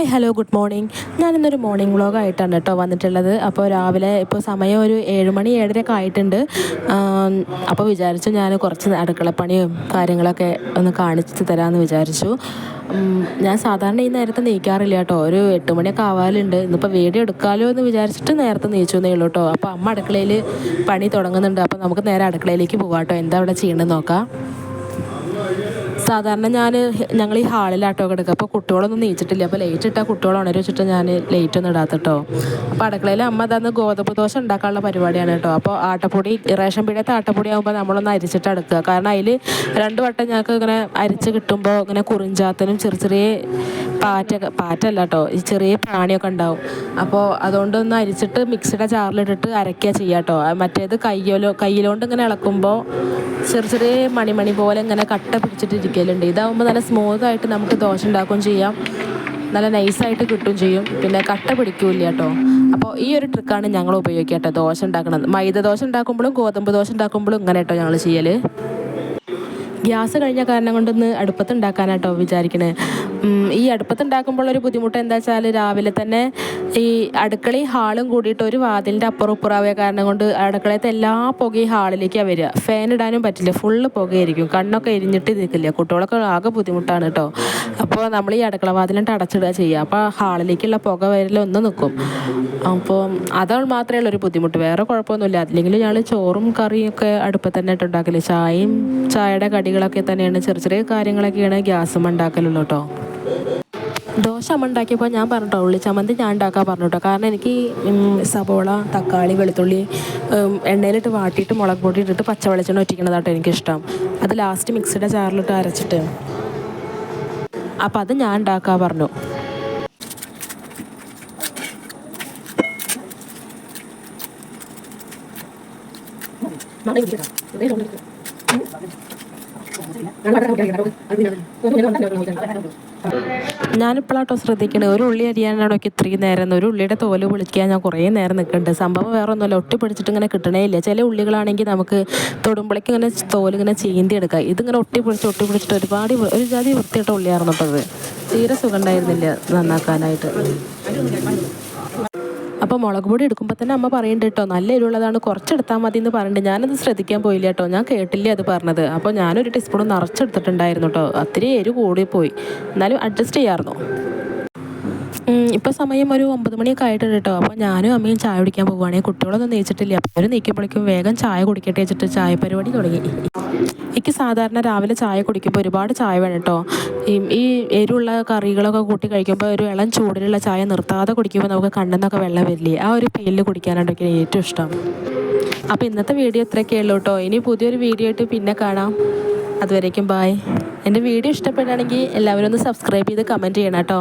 Hi hello good morning ഞാനിന്നൊരു morning വ്ളോഗായിട്ടാണ് കേട്ടോ വന്നിട്ടുള്ളത്. അപ്പോൾ രാവിലെ ഇപ്പോൾ സമയം ഒരു ഏഴ് മണി ഏഴരയൊക്കെ ആയിട്ടുണ്ട്. അപ്പോൾ വിചാരിച്ചു ഞാൻ കുറച്ച് അടുക്കളപ്പണിയും കാര്യങ്ങളൊക്കെ ഒന്ന് കാണിച്ചു തരാമെന്ന് വിചാരിച്ചു. ഞാൻ സാധാരണ ഈ നേരത്തെ നീക്കാറില്ല കേട്ടോ. ഒരു എട്ട് മണിയൊക്കെ ആവാലുണ്ട്. ഇന്നിപ്പോൾ വീഡിയോ എടുക്കാമല്ലോ എന്ന് വിചാരിച്ചിട്ട് നേരത്തെ നീച്ചു എന്നേ ഉള്ളൂ കേട്ടോ. അപ്പോൾ അമ്മ അടുക്കളയിൽ പണി തുടങ്ങുന്നുണ്ട്. അപ്പോൾ നമുക്ക് നേരെ അടുക്കളയിലേക്ക് പോകാം കേട്ടോ. എന്താ അവിടെ ചെയ്യണമെന്ന് നോക്കാം. സാധാരണ ഞാൻ ഞങ്ങൾ ഈ ഹാളിലാട്ടോ കിടക്കുക. അപ്പോൾ കുട്ടികളൊന്നും നീച്ചിട്ടില്ല. അപ്പോൾ ലേറ്റ് ഇട്ടാൽ കുട്ടികൾ ഉണരും വെച്ചിട്ട് ഞാൻ ലേറ്റ് ഒന്നും ഇടാത്ത കേട്ടോ അപ്പോൾ അടുക്കളയിൽ അമ്മ തന്ന് ഗോതമ്പ് ദോശ ഉണ്ടാക്കാനുള്ള പരിപാടിയാണ് കേട്ടോ അപ്പോൾ ആട്ടപ്പൊടി റേഷൻ പീടിയത്തെ ആട്ടപ്പൊടി ആകുമ്പോൾ നമ്മളൊന്ന് അരിച്ചിട്ട് അടുക്കുക. കാരണം അതിൽ രണ്ട് വട്ടം ഞങ്ങൾക്ക് ഇങ്ങനെ അരിച്ച് കിട്ടുമ്പോൾ ഇങ്ങനെ കുറിഞ്ചാത്തനും ചെറിയ ചെറിയ പാറ്റൊക്കെ പാറ്റല്ല കേട്ടോ ഈ ചെറിയ പ്രാണിയൊക്കെ ഉണ്ടാവും. അപ്പോൾ അതുകൊണ്ടൊന്ന് അരിച്ചിട്ട് മിക്സിയുടെ ചാറിലിട്ടിട്ട് അരയ്ക്കുക ചെയ്യുക കേട്ടോ മറ്റേത് കയ്യിലോ കയ്യിലോണ്ട് ഇങ്ങനെ ഇളക്കുമ്പോൾ ചെറിയ ചെറിയ മണിമണി പോലെ ഇങ്ങനെ കട്ട പിടിച്ചിട്ട് ഇതാവുമ്പോൾ നല്ല സ്മൂത്ത് ആയിട്ട് നമുക്ക് ദോശ ഉണ്ടാക്കുകയും ചെയ്യാം. നല്ല നൈസായിട്ട് കിട്ടും ചെയ്യും. പിന്നെ കട്ട പിടിക്കൂല കേട്ടോ അപ്പോൾ ഈ ഒരു ട്രിക്കാണ് ഞങ്ങൾ ഉപയോഗിക്കുക കേട്ടോ. ദോശ ഉണ്ടാക്കുന്നത് മൈദ ദോശ ഉണ്ടാക്കുമ്പോഴും ഗോതമ്പ് ദോശ ഉണ്ടാക്കുമ്പോഴും ഇങ്ങനെ കേട്ടോ ഞങ്ങൾ ചെയ്യൽ ഗ്യാസ് കഴിഞ്ഞ കാരണം കൊണ്ടൊന്ന് അടുപ്പത്തുണ്ടാക്കാനായിട്ടോ വിചാരിക്കണേ. ഈ അടുപ്പത്തുണ്ടാക്കുമ്പോൾ ഒരു ബുദ്ധിമുട്ട് എന്താ വെച്ചാൽ രാവിലെ തന്നെ ഈ അടുക്കളയും ഹാളും കൂടിയിട്ട് ഒരു വാതിലിന്റെ അപ്പുറം ഇപ്പുറാവിയ കാരണം കൊണ്ട് അടുക്കളയത്തെ എല്ലാ പുകയും ഹാളിലേക്കാണ് വരിക. ഫാൻ ഇടാനും പറ്റില്ല. ഫുള്ള് പുകയായിരിക്കും. കണ്ണൊക്കെ എരിഞ്ഞിട്ട് നിൽക്കില്ല. കുട്ടികളൊക്കെ ആകെ ബുദ്ധിമുട്ടാണ് കേട്ടോ അപ്പോൾ നമ്മൾ ഈ അടുക്കള വാതിലിട്ട് അടച്ചിടുക ചെയ്യുക അപ്പോൾ ഹാളിലേക്കുള്ള പുക വരലൊന്ന് നിൽക്കും അപ്പോൾ അതാണ് മാത്രമേ ഉള്ളൂ ഒരു ബുദ്ധിമുട്ട്. വേറെ കുഴപ്പമൊന്നുമില്ല. അല്ലെങ്കിൽ ഞങ്ങൾ ചോറും കറിയും ഒക്കെ അടുപ്പത്ത് തന്നെ ഉണ്ടാക്കൽ. ചായയും ചായയുടെ കടികളൊക്കെ തന്നെയാണ്. ചെറിയ ചെറിയ കാര്യങ്ങളൊക്കെയാണ് ഗ്യാസും ഉണ്ടാക്കലുള്ളൂ കേട്ടോ ദോശ അമ്മ ഉണ്ടാക്കിയപ്പോൾ ഞാൻ പറഞ്ഞിട്ടോ ഉള്ളി ചമ്മന്തി ഞാൻ ഉണ്ടാക്കാൻ പറഞ്ഞു കേട്ടോ കാരണം എനിക്ക് സബോള തക്കാളി വെളുത്തുള്ളി എണ്ണയിലിട്ട് വാട്ടിയിട്ട് മുളക് പൊടി ഇട്ടിട്ട് പച്ച വെളിച്ചെണ്ണ ഒറ്റിക്കണതാട്ടോ എനിക്കിഷ്ടം. അത് ലാസ്റ്റ് മിക്സിയുടെ ചാറിലിട്ട് അരച്ചിട്ട്. അപ്പോൾ അത് ഞാൻ ഉണ്ടാക്കാൻ പറഞ്ഞു. ഞാനിപ്പോഴാട്ടോ ശ്രദ്ധിക്കണേ. ഒരു ഉള്ളി അരിയാനാണോ ഇത്രയും നേരം ഒരു ഉള്ളിയുടെ തോൽ പൊളിക്കാൻ ഞാൻ കുറേ നേരം നിൽക്കുന്നുണ്ട് സംഭവം വേറെ ഒന്നുമല്ല ഒട്ടി പിടിച്ചിട്ട് ഇങ്ങനെ കിട്ടണേ ഇല്ല. ചില ഉള്ളികളാണെങ്കിൽ നമുക്ക് തൊടുമ്പോഴേക്ക് ഇങ്ങനെ തോൽ ഇങ്ങനെ ചീന്തി എടുക്കാം. ഇതിങ്ങനെ ഒട്ടി പിടിച്ച് ഒട്ടി പിടിച്ചിട്ട് ഒരുപാട് ഒരു ജാതി വൃത്തിയിട്ട ഉള്ളിയായിരുന്നു അപ്പോൾ അത് തീരെ സുഖം ഉണ്ടായിരുന്നില്ല നന്നാക്കാനായിട്ട്. അപ്പോൾ മുളക് പൊടി എടുക്കുമ്പോൾ തന്നെ അമ്മ പറയുന്നുണ്ട് കേട്ടോ നല്ല എരിവുള്ളതാണ് കുറച്ചെടുത്താൽ മതി എന്ന് പറഞ്ഞിട്ട് ഞാനത് ശ്രദ്ധിക്കാൻ പോയില്ല കേട്ടോ ഞാൻ കേട്ടില്ല അത് പറഞ്ഞത്. അപ്പോൾ ഞാനൊരു ടീസ്പൂൺ നിറച്ചെടുത്തിട്ടുണ്ടായിരുന്നു കേട്ടോ അത്രയും എരിവ് കൂടിപ്പോയി. പോയി എന്നാലും അഡ്ജസ്റ്റ് ചെയ്യാമായിരുന്നു ഇപ്പോൾ സമയം ഒരു ഒമ്പത് മണിയൊക്കെ ആയിട്ടുണ്ട് കേട്ടോ അപ്പോൾ ഞാനും അമ്മയും ചായ കുടിക്കാൻ പോവുകയാണെങ്കിൽ കുട്ടികളൊന്നും നീച്ചിട്ടില്ല. അപ്പോൾ അവർ നീക്കുമ്പോഴേക്കും വേഗം ചായ കുടിക്കട്ടെ വെച്ചിട്ട് ചായ പരിപാടി തുടങ്ങി. എനിക്ക് സാധാരണ രാവിലെ ചായ കുടിക്കുമ്പോൾ ഒരുപാട് ചായ വേണം കേട്ടോ. ഈ എരിവുള്ള കറികളൊക്കെ കൂട്ടി കഴിക്കുമ്പോൾ ഒരു ഇളം ചൂടിലുള്ള ചായ നിർത്താതെ കുടിക്കുമ്പോൾ നമുക്ക് കണ്ണെന്നൊക്കെ വെള്ളം വരില്ലേ? ആ ഒരു പേരിൽ കുടിക്കാനാണ് എനിക്ക് ഏറ്റവും ഇഷ്ടം. അപ്പോൾ ഇന്നത്തെ വീഡിയോ ഇത്രയൊക്കെ ഉള്ളൂ കേട്ടോ. ഇനി പുതിയൊരു വീഡിയോ ആയിട്ട് പിന്നെ കാണാം. അതുവരേക്കും ബായ് എന്റെ വീഡിയോ ഇഷ്ടപ്പെടുകയാണെങ്കിൽ എല്ലാവരും ഒന്ന് സബ്സ്ക്രൈബ് ചെയ്ത് കമന്റ് ചെയ്യണം കേട്ടോ.